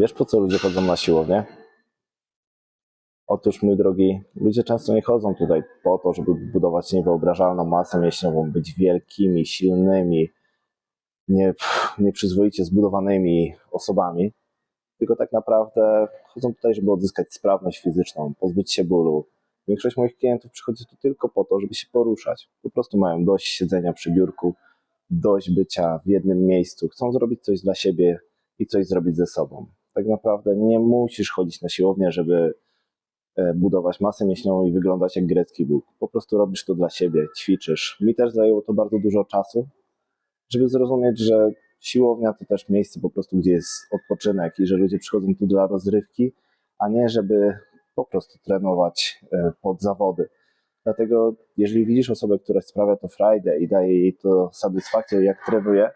Wiesz po co ludzie chodzą na siłownię? Otóż, mój drogi, ludzie często nie chodzą tutaj po to, żeby budować niewyobrażalną masę mięśniową, być wielkimi, silnymi, nie, nieprzyzwoicie zbudowanymi osobami, tylko tak naprawdę chodzą tutaj, żeby odzyskać sprawność fizyczną, pozbyć się bólu. Większość moich klientów przychodzi tu tylko po to, żeby się poruszać. Po prostu mają dość siedzenia przy biurku, dość bycia w jednym miejscu, chcą zrobić coś dla siebie i coś zrobić ze sobą. Tak naprawdę nie musisz chodzić na siłownię, żeby e, budować masę mięśniową i wyglądać jak grecki bóg. Po prostu robisz to dla siebie, ćwiczysz. Mi też zajęło to bardzo dużo czasu, żeby zrozumieć, że siłownia to też miejsce po prostu, gdzie jest odpoczynek i że ludzie przychodzą tu dla rozrywki, a nie żeby po prostu trenować e, pod zawody. Dlatego jeżeli widzisz osobę, która sprawia to frajdę i daje jej to satysfakcję, jak trenuje,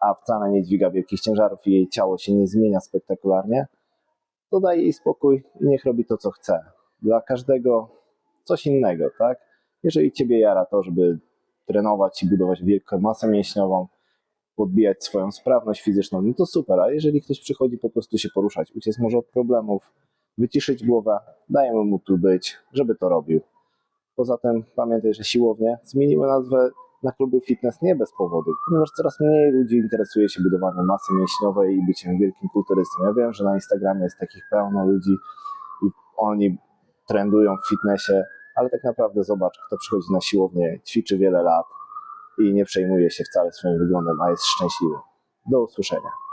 a wcale nie dźwiga wielkich ciężarów i jej ciało się nie zmienia spektakularnie, to daj jej spokój i niech robi to, co chce. Dla każdego coś innego, tak? Jeżeli ciebie jara to, żeby trenować i budować wielką masę mięśniową, podbijać swoją sprawność fizyczną, no to super, a jeżeli ktoś przychodzi po prostu się poruszać, uciec może od problemów, wyciszyć głowę, dajemy mu tu być, żeby to robił. Poza tym pamiętaj, że siłownie zmieniły nazwę na kluby fitness nie bez powodu, ponieważ coraz mniej ludzi interesuje się budowaniem masy mięśniowej i byciem wielkim kulturystą. Ja wiem, że na Instagramie jest takich pełno ludzi i oni trendują w fitnessie, ale tak naprawdę zobacz, kto przychodzi na siłownię, ćwiczy wiele lat i nie przejmuje się wcale swoim wyglądem, a jest szczęśliwy. Do usłyszenia.